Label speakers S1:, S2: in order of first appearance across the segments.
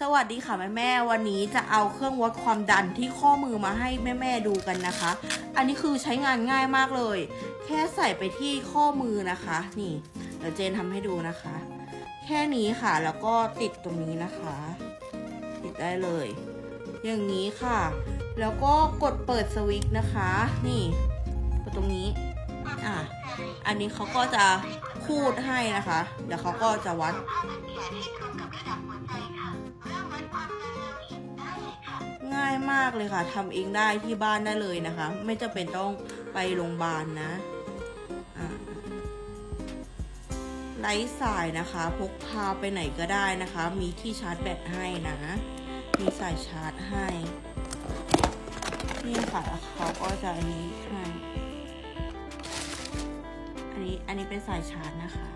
S1: สวัสดีค่ะแม่แม่วันนี้จะเอาเครื่องวัดความดันที่ข้อมือมาให้แม่แม่ดูกันนะคะ อันนี้คือใช้งานง่ายมากเลย แค่ใส่ไปที่ข้อมือนะคะ นี่เดี๋ยวเจนทำให้ดูนะคะ แค่นี้ค่ะแล้วก็ติดตรงนี้นะคะ ติดได้เลย อย่างนี้ค่ะ แล้วก็กดเปิดสวิตช์นะคะ นี่กดตรงนี้อะอันนี้เขาก็จะพูดให้นะคะเดี๋ยวเขาก็จะวัด มากเลยค่ะทำเองได้ที่บ้านได้เลยนะคะ ไม่จำเป็นต้องไปโรงพยาบาลนะไร้สายนะคะ พกพาไปไหนก็ได้นะคะ มีที่ชาร์จแบตให้นะ มีสายชาร์จให้นี่ค่ะเขาก็จะอันนี้ให้อันนี้อันนี้เป็นสายชาร์จนะคะ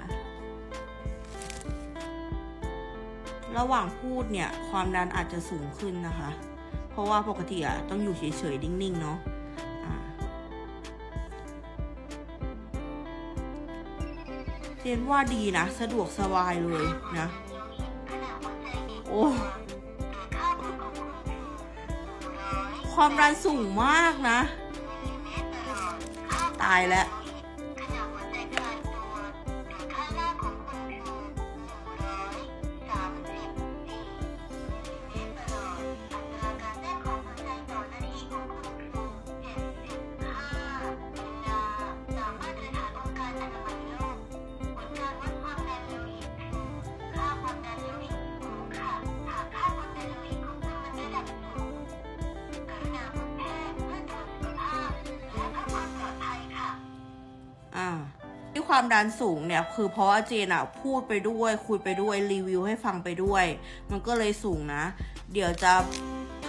S1: ระหว่างพูดเนี่ย ความดันอาจจะสูงขึ้นนะคะ เพราะว่าปกติอะต้องอยู่เฉยๆนิ่งๆเนาะเจนว่าดีนะ สะดวกสบายเลยนะ โอ้ความดันสูงมากนะ ตายแล้ว ความดันสูงเนี่ยคือเพราะว่าเจนอะพูดไปด้วย คุยไปด้วยรีวิวให้ฟังไปด้วย มันก็เลยสูงนะ เดี๋ยวจะ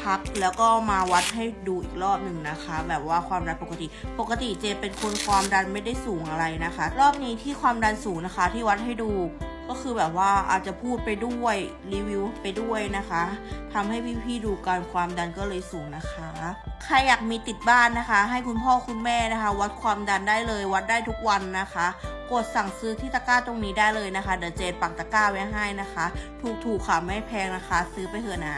S1: พักแล้วก็มาวัดให้ดูอีกรอบหนึ่งนะคะ แบบว่าความดันปกติ ปกติเจนเป็นคนความดันไม่ได้สูงอะไรนะคะ รอบนี้ที่ความดันสูงนะคะ ที่วัดให้ดู ก็คือแบบว่าอาจจะพูดไปด้วยรีวิวไปด้วยนะคะทำให้พี่ๆดูการความดันก็เลยสูงนะคะ ใครอยากมีติดบ้านนะคะ ให้คุณพ่อคุณแม่นะคะ วัดความดันได้เลย วัดได้ทุกวันนะคะ กดสั่งซื้อที่ตะกร้าตรงนี้ได้เลยนะคะเดี๋ยวเจนปักตะกร้าไว้ให้นะคะ ถูกๆค่ะไม่แพงนะคะ ซื้อไปเถอะนะ